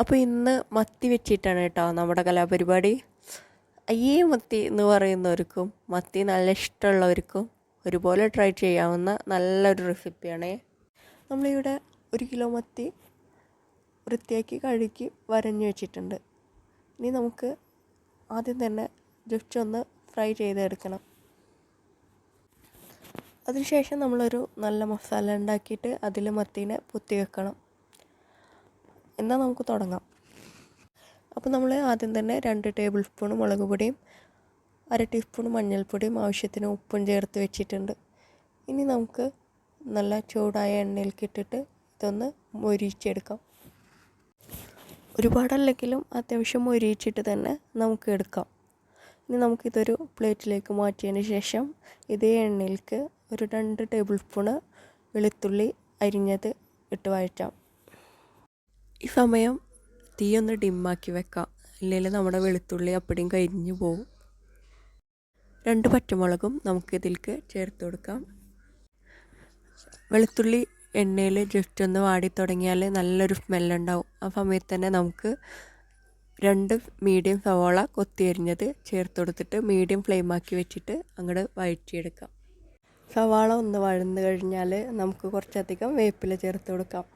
അപ്പോൾ ഇന്ന് മത്തി വെച്ചിട്ടാണ് കേട്ടോ നമ്മുടെ കലാപരിപാടി. അയ്യേ മത്തി എന്ന് പറയുന്നവർക്കും മത്തി നല്ല ഇഷ്ടമുള്ളവർക്കും ഒരുപോലെ ട്രൈ ചെയ്യാവുന്ന നല്ലൊരു റെസിപ്പിയാണ് നമ്മളിവിടെ ഒരു കിലോ മത്തി വൃത്തിയാക്കി കഴുകി വരഞ്ഞു വെച്ചിട്ടുണ്ട്. ഇനി നമുക്ക് ആദ്യം തന്നെ ജസ്റ്റ് ഒന്ന് ഫ്രൈ ചെയ്തെടുക്കണം. അതിനുശേഷം നമ്മളൊരു നല്ല മസാല ഉണ്ടാക്കിയിട്ട് അതിൽ മത്തീനെ പൊത്തി വെക്കണം. എന്നാൽ നമുക്ക് തുടങ്ങാം. അപ്പോൾ നമ്മൾ ആദ്യം തന്നെ രണ്ട് ടേബിൾ സ്പൂൺ മുളക് പൊടിയും അര ടീസ്പൂൺ മഞ്ഞൾപ്പൊടിയും ആവശ്യത്തിന് ഉപ്പും ചേർത്ത് വെച്ചിട്ടുണ്ട്. ഇനി നമുക്ക് നല്ല ചൂടായ എണ്ണയിലേക്ക് ഇട്ടിട്ട് ഇതൊന്ന് മൊരിച്ചെടുക്കാം. ഒരുപാടല്ലെങ്കിലും അത്യാവശ്യം മൊരിച്ചിട്ട് തന്നെ നമുക്ക് എടുക്കാം. ഇനി നമുക്കിതൊരു പ്ലേറ്റിലേക്ക് മാറ്റിയതിന് ശേഷം ഇതേ എണ്ണയിലേക്ക് ഒരു രണ്ട് ടേബിൾ സ്പൂണ് വെളുത്തുള്ളി അരിഞ്ഞത് ഇട്ട് വഴറ്റാം. ഈ സമയം തീ ഒന്ന് ഡിമ്മാക്കി വെക്കാം. ഇല്ലെങ്കിൽ നമ്മുടെ വെളുത്തുള്ളി അപ്പടിയും കരിഞ്ഞു പോകും രണ്ട് പച്ചമുളകും നമുക്ക് ഇതിലേക്ക് ചേർത്ത് കൊടുക്കാം. വെളുത്തുള്ളി എണ്ണയിൽ ജസ്റ്റ് ഒന്ന് വാടി തുടങ്ങിയാൽ നല്ലൊരു സ്മെല്ലുണ്ടാവും. ആ സമയത്ത് തന്നെ നമുക്ക് രണ്ട് മീഡിയം സവോള കൊത്തി അരിഞ്ഞത് ചേർത്ത് കൊടുത്തിട്ട് മീഡിയം ഫ്ലെയിമാക്കി വെച്ചിട്ട് അങ്ങോട്ട് വഴറ്റിയെടുക്കാം. സവാള ഒന്ന് വഴന്ന് കഴിഞ്ഞാൽ നമുക്ക് കുറച്ചധികം വേപ്പില ചേർത്ത് കൊടുക്കാം.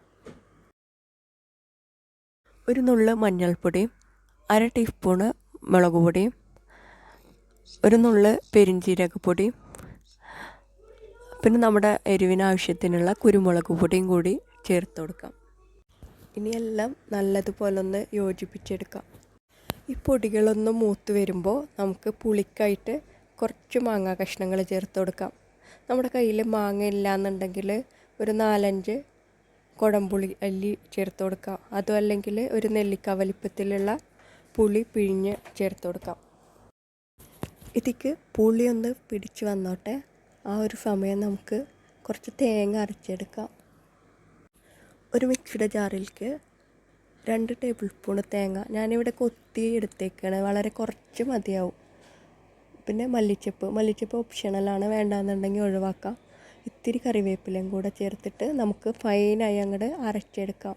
ഒരു നുള്ള് മഞ്ഞൾപ്പൊടി അര ടീസ്പൂണ് മുളക് പൊടിയും ഒരു നുള്ള് പെരിഞ്ചീരകപ്പൊടിയും പിന്നെ നമ്മുടെ എരിവിന് ആവശ്യത്തിനുള്ള കുരുമുളക് പൊടിയും കൂടി ചേർത്ത് കൊടുക്കാം. ഇനിയെല്ലാം നല്ലതുപോലെ ഒന്ന് യോജിപ്പിച്ചെടുക്കാം. ഈ പൊടികളൊന്ന് മൂത്ത് വരുമ്പോൾ നമുക്ക് പുളിക്കായിട്ട് കുറച്ച് മാങ്ങ കഷ്ണങ്ങൾ ചേർത്ത് കൊടുക്കാം. നമ്മുടെ കയ്യിൽ മാങ്ങ ഇല്ലയെന്നുണ്ടെങ്കിൽ ഒരു നാലഞ്ച് കുടംപുളി അല്ലി ചേർത്ത് കൊടുക്കാം. അതും അല്ലെങ്കിൽ ഒരു നെല്ലിക്ക വലിപ്പത്തിലുള്ള പുളി പിഴിഞ്ഞ് ചേർത്ത് കൊടുക്കാം. ഇതിക്ക് പുളി ഒന്ന് പിടിച്ച് വന്നോട്ടെ. ആ ഒരു സമയം നമുക്ക് കുറച്ച് തേങ്ങ അരച്ചെടുക്കാം. ഒരു മിക്സിയുടെ ജാറിലേക്ക് രണ്ട് ടേബിൾ സ്പൂൺ തേങ്ങ. ഞാനിവിടെ കൊത്തി എടുത്തേക്കാണ്. വളരെ കുറച്ച് മതിയാവും. പിന്നെ മല്ലിച്ചപ്പ്. മല്ലിച്ചപ്പ് ഓപ്ഷണലാണ് വേണ്ടാന്നുണ്ടെങ്കിൽ ഒഴിവാക്കാം. ഇത്തിരി കറിവേപ്പിലയും കൂടെ ചേർത്തിട്ട് നമുക്ക് ഫൈനായി അങ്ങോട്ട് അരച്ചെടുക്കാം.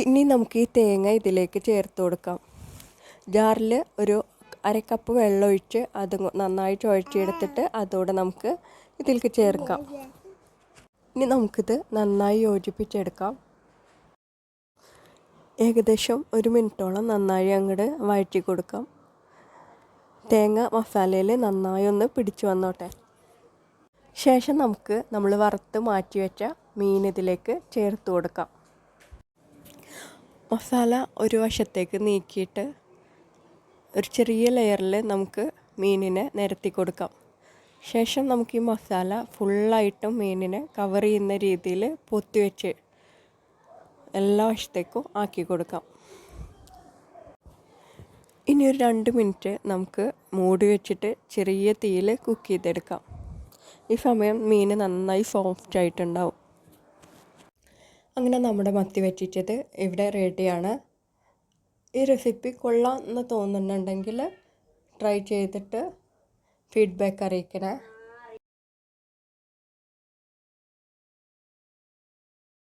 ഇനി നമുക്ക് ഈ തേങ്ങ ഇതിലേക്ക് ചേർത്ത് കൊടുക്കാം. ജാറിൽ ഒരു അരക്കപ്പ് വെള്ളം ഒഴിച്ച് അത് നന്നായി ചുഴച്ചെടുത്തിട്ട് അതോടെ നമുക്ക് ഇതിലേക്ക് ചേർക്കാം. ഇനി നമുക്കിത് നന്നായി യോജിപ്പിച്ചെടുക്കാം. ഏകദേശം ഒരു മിനിറ്റോളം നന്നായി അങ്ങോട്ട് വഴറ്റി കൊടുക്കാം. തേങ്ങ മസാലയിൽ നന്നായി ഒന്ന് പിടിച്ചു വന്നോട്ടെ. ശേഷം നമുക്ക് നമ്മൾ വറുത്ത് മാറ്റി വെച്ച മീൻ ഇതിലേക്ക് ചേർത്ത് കൊടുക്കാം. മസാല ഒരു വശത്തേക്ക് നീക്കിയിട്ട് ഒരു ചെറിയ ലെയറിൽ നമുക്ക് മീനിനെ നിരത്തി കൊടുക്കാം. ശേഷം നമുക്ക് ഈ മസാല ഫുള്ളായിട്ടും മീനിനെ കവർ ചെയ്യുന്ന രീതിയിൽ പൊത്തി വെച്ച് എല്ലാ വശത്തേക്കും ആക്കി കൊടുക്കാം. ഇനി ഒരു രണ്ട് മിനിറ്റ് നമുക്ക് മൂടി വെച്ചിട്ട് ചെറിയ തീയിൽ കുക്ക് ചെയ്തെടുക്കാം. ഈ സമയം മീൻ നന്നായി സോഫ്റ്റ് ആയിട്ടുണ്ടാവും. അങ്ങനെ നമ്മുടെ മത്തി വെച്ചിട്ടത് ഇവിടെ റെഡിയാണ് ഈ റെസിപ്പി കൊള്ളാം എന്ന് തോന്നുന്നുണ്ടെങ്കിൽ ട്രൈ ചെയ്തിട്ട് ഫീഡ്ബാക്ക് അറിയിക്കണേ.